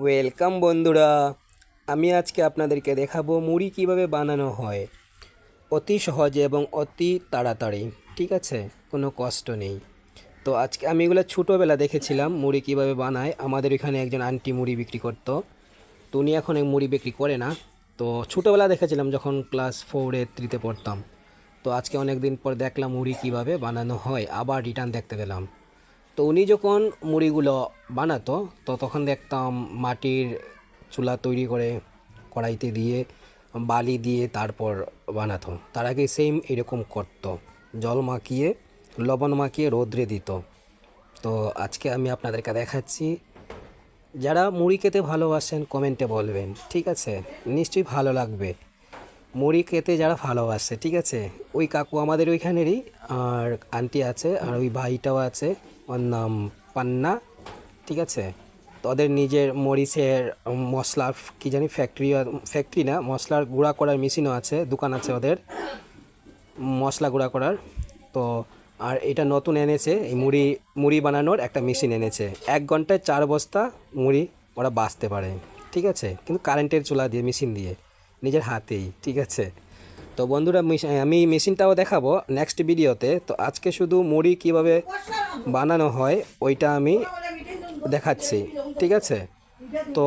Welcome বন্ধুরা, আমি আজকে আপনাদেরকে দেখাবো মুড়ি কীভাবে বানানো হয়। অতি সহজে এবং অতি তাড়াতাড়ি, ঠিক আছে? কোনো কষ্ট নেই। তো আজকে আমি এগুলো ছোটোবেলা দেখেছিলাম, মুড়ি কীভাবে বানায়। আমাদের এখানে একজন আন্টি মুড়ি বিক্রি করতো। তো উনি এখন মুড়ি বিক্রি করে না। তো ছোটোবেলা দেখেছিলাম যখন ক্লাস ফোরে থ্রিতে পড়তাম। তো আজকে অনেক দিন পর দেখলাম মুড়ি কীভাবে বানানো হয়। আবার রিটার্ন দেখতে পেলাম। তো উনি যখন মুড়িগুলো বানাতো, তো তখন দেখতাম মাটির চুলা তৈরি করে কড়াইতে দিয়ে, বালি দিয়ে তারপর বানাতো। তার আগে সেম এরকম করতো। জল মাখিয়ে, লবণ মাখিয়ে রোদ্রে দিত। তো আজকে আমি আপনাদেরকে দেখাচ্ছি। যারা মুড়ি খেতে ভালোবাসেন, কমেন্টে বলবেন, ঠিক আছে? নিশ্চয়ই ভালো লাগবে। মুড়ি খেতে যারা ভালোবাসে, ঠিক আছে? ওই কাকু আমাদের ওইখানেরই, আর আন্টি আছে, আর ওই ভাইটাও আছে। ওর নাম পান্না, ঠিক আছে? তো ওদের নিজের মরিচের মশলা, কি জানি ফ্যাক্টরি ফ্যাক্টরি না, মশলার গুঁড়া করার মেশিনও আছে, দোকান আছে ওদের, মশলা গুঁড়া করার। তো, আর এটা নতুন এনেছে, এই মুড়ি মুড়ি বানানোর একটা মেশিন এনেছে। এক ঘন্টায় চার বস্তা মুড়ি ওরা বাঁচতে পারে, ঠিক আছে? কিন্তু কারেন্টের চুলা দিয়ে মেশিন দিয়ে, নিজের হাতেই, ঠিক আছে? তো বন্ধুরা আমি মেশিনটাও দেখাবো নেক্সট ভিডিওতে তো আজকে শুধু মুড়ি কীভাবে বানানো হয়, ওইটা আমি দেখাচ্ছি। ঠিক আছে? তো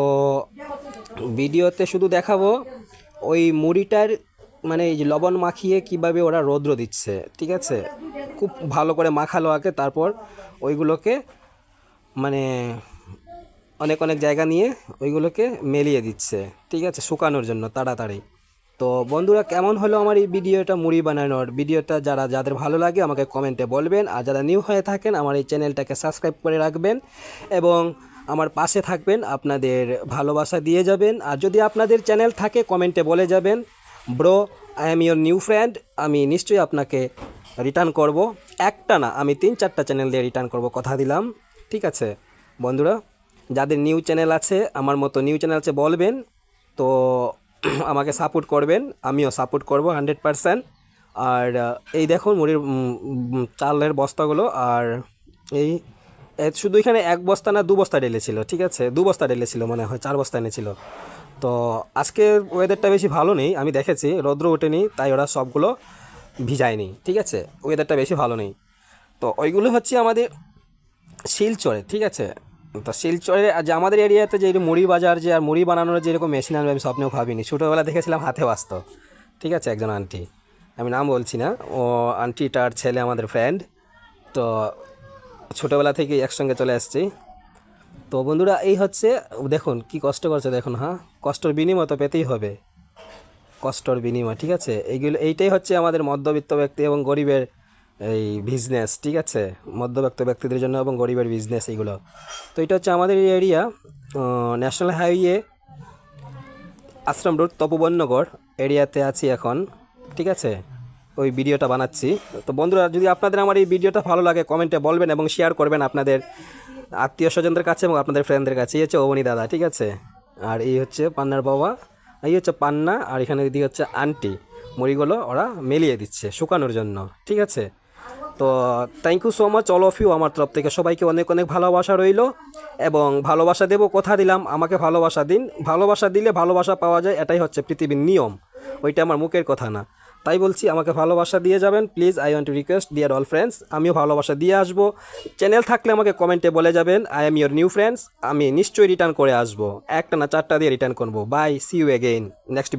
ভিডিওতে শুধু দেখাবো, ওই মুড়িটার মানে এই লবণ মাখিয়ে কীভাবে ওরা রৌদ্র দিচ্ছে। ঠিক আছে? খুব ভালো করে মাখালো আগে, তারপর ওইগুলোকে মানে অনেক অনেক জায়গা নিয়ে ওইগুলোকে মেলিয়ে দিচ্ছে। ঠিক আছে? শুকানোর জন্য, তাড়াতাড়ি। তো বন্ধুরা, কেমন হলো আমার এই ভিডিওটা? মুড়ি বানানোর ভিডিওটা যারা, যাদের ভালো লাগে আমাকে কমেন্টে বলবেন। আর যারা নিউ হয়ে থাকেন, আমার এই চ্যানেলটাকে সাবস্ক্রাইব করে রাখবেন এবং আমার পাশে থাকবেন, আপনাদের ভালোবাসা দিয়ে যাবেন। আর যদি আপনাদের চ্যানেল থাকে, কমেন্টে বলে যাবেন bro I am your new friend আমি নিশ্চয়ই আপনাকে রিটার্ন করব। একটা না, আমি তিন, চারটা চ্যানেল দিয়ে রিটার্ন করব, কথা দিলাম। ঠিক আছে? বন্ধুরা, যাদের নিউ চ্যানেল আছে, আমার মতো নিউ চ্যানেল আছে, বলবেন। তো আমাকে সাপোর্ট করবেন, আমিও সাপোর্ট করব হান্ড্রেড পারসেন্ট আর এই দেখুন মুড়ির চালের বস্তাগুলো, আর এই শুধু এখানে এক বস্তা না, দু বস্তা ঢেলেছিল ঠিক আছে? দু বস্তা ঢেলেছিল মনে হয়, চার বস্তা এনেছিল। তো আজকে ওয়েদারটা বেশি ভালো নেই, আমি দেখেছি, রৌদ্র ওঠেনি, তাই ওরা সবগুলো ভিজায়নি, ঠিক আছে? ওয়েদারটা বেশি ভালো নেই। তো ওইগুলো হচ্ছে আমাদের শিলচরে, ঠিক আছে? তো শিলচরে যে আমাদের এরিয়াতে যে মুড়ি বাজার যে, আর মুড়ি বানানোর যে এরকম মেশিন আনবে, আমি স্বপ্নেও ভাবিনি। ছোটোবেলা দেখেছিলাম হাতে বাস্ত ঠিক আছে, একজন আন্টি আমি নাম বলছি না। ও আন্টিটার ছেলে, আমাদের ফ্রেন্ড তো ছোটোবেলা থেকেই একসঙ্গে চলে আসছি। তো বন্ধুরা, এই হচ্ছে, দেখুন কি কষ্ট করছে, দেখুন হ্যাঁ? কষ্টর বিনিময় তো পেতেই হবে। কষ্টর বিনিময়, ঠিক আছে? এইগুলো, এইটাই হচ্ছে আমাদের মধ্যবিত্ত ব্যক্তি এবং গরিবের এই বিজনেস ঠিক আছে? মধ্যবিত্ত ব্যক্তিদের জন্য এবং গরিবের বিজনেস এইগুলো। তো এটা হচ্ছে আমাদের area national highway Ashram road তপবন্যগড় এরিয়াতে আছি এখন, ঠিক আছে? ওই ভিডিওটা বানাচ্ছি। তো বন্ধুরা, যদি আপনাদের আমার এই ভিডিওটা ভালো লাগে কমেন্টে বলবেন এবং শেয়ার করবেন আপনাদের আত্মীয় স্বজনদের কাছে এবং আপনাদের ফ্রেন্ডদের কাছে। এই হচ্ছে অবনী দাদা, ঠিক আছে? আর এই হচ্ছে পান্নার বাবা, এই হচ্ছে পান্না, আর এখানে দিদি হচ্ছে আন্টি মুড়িগুলো ওরা মেলিয়ে দিচ্ছে শুকানোর জন্য, ঠিক আছে? তো thank you so much all of you আমার তরফ থেকে। সবাইকে অনেক অনেক ভালোবাসা রইল এবং ভালোবাসা দেবো, কথা দিলাম, আমাকে ভালোবাসা দিন। ভালোবাসা দিলে ভালোবাসা পাওয়া যায়, এটাই হচ্ছে পৃথিবীর নিয়ম। ওইটা আমার মুখের কথা না। তাই বলছি, আমাকে ভালোবাসা দিয়ে যাবেন। Please I want to request dear all friends আমিও ভালোবাসা দিয়ে আসব। চ্যানেল থাকলে আমাকে কমেন্টে বলে যাবেন I am your new friends আমি নিশ্চয়ই রিটার্ন করে আসব। একটা না চারটা দিয়ে রিটার্ন করব। Bye see you again next